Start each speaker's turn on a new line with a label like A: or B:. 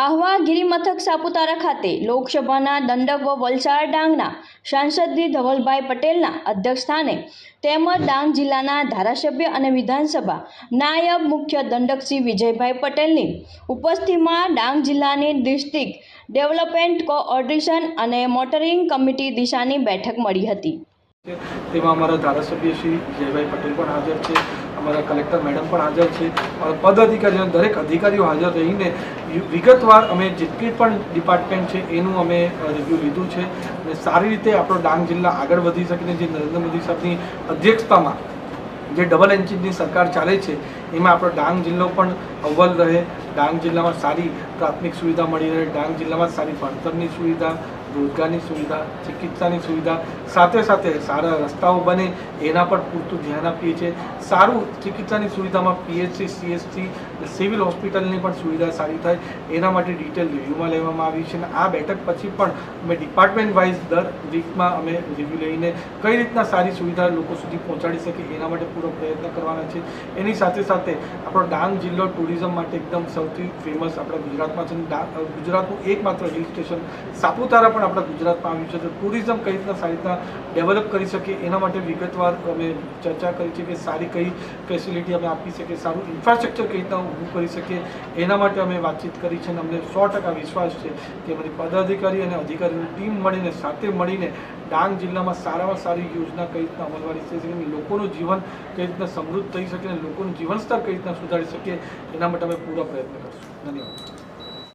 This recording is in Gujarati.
A: આહવા ગિરિમથક સાપુતારા ખાતે લોકસભાના દંડક વ વલસાડ ડાંગના સાંસદ ધવલભાઈ પટેલના અધ્યક્ષસ્થાને તેમજ ડાંગ જિલ્લાના ધારાસભ્ય અને વિધાનસભા નાયબ મુખ્ય દંડક શ્રી વિજયભાઈ પટેલની ઉપસ્થિતિમાં ડાંગ જિલ્લાની ડિસ્ટ્રિક્ટ ડેવલપમેન્ટ કોઓર્ડિનેશન અને મોટરિંગ કમિટી દિશાની બેઠક મળી હતી.
B: તેમાં અમારા ધારાસભ્ય શ્રી જયભાઈ પટેલ પણ હાજર છે. અમારા કલેક્ટર મેડમ પણ હાજર છે. પદ અધિકારીઓ, દરેક અધિકારીઓ હાજર રહીને વિગતવાર અમે જેટલી પણ ડિપાર્ટમેન્ટ છે, એનું અમે રિવ્યૂ લીધું છે. અને સારી રીતે આપણો ડાંગ જિલ્લા આગળ વધી શકીને જે નરેન્દ્ર મોદી સાહેબની અધ્યક્ષતામાં જે ડબલ એન્જિનની સરકાર ચાલે છે, એમાં આપણો ડાંગ જિલ્લો પણ અવ્વલ રહે. ડાંગ જિલ્લામાં સારી પ્રાથમિક સુવિધા મળી રહે. ડાંગ જિલ્લામાં સારી ભણતરની સુવિધા રોજગારની સુવિધા, ચિકિત્સાની સુવિધા, સાથે સાથે સારા રસ્તાઓ બને, એના પર પૂરતું ધ્યાન આપીએ છીએ. સારું ચિકિત્સાની સુવિધામાં પીએચસી સીએસસી સિવિલ હોસ્પિટલની પણ સુવિધા સારી થાય. એના માટે ડિટેલ રિવ્યૂમાં લેવામાં આવી છે અને આ બેઠક પછી પણ અમે ડિપાર્ટમેન્ટ વાઇઝ દર વીકમાં અમે રિવ્યૂ લઈને કઈ રીતના સારી સુવિધા લોકો સુધી પહોંચાડી શકે એના માટે પૂરો પ્રયત્ન કરવાના છે. એની સાથે સાથે આપણો ડાંગ જિલ્લો ટુરિઝમ માટે એકદમ સૌથી ફેમસ આપણા ગુજરાતમાં છે ગુજરાતનું એકમાત્ર હિલ સ્ટેશન સાપુતારા પણ આપણા ગુજરાતમાં આવ્યું છે, તો ટુરિઝમ કઈ રીતના સારી રીતના ડેવલપ કરી શકીએ એના માટે વિગતવાર અમે ચર્ચા કરી છે કે સારી કઈ ફેસિલિટી અમે આપી શકીએ, સારું ઇન્ફ્રાસ્ટ્રક્ચર કઈ રીતના ઊભું કરી શકીએ, એના માટે અમે વાતચીત કરી છે અને અમને સો ટકા વિશ્વાસ છે કે અમારી પદાધિકારી અને અધિકારીની ટીમ મળીને, સાથે મળીને ડાંગ જિલ્લામાં સારામાં સારી યોજના કઈ રીતના અમલવારી થઈ શકે, લોકોનું જીવન કઈ રીતના સમૃદ્ધ થઈ શકે અને લોકોનું જીવનસ્તર કઈ રીતના સુધારી શકીએ, એના માટે અમે પૂરા પ્રયત્ન કરીશું. ધન્યવાદ.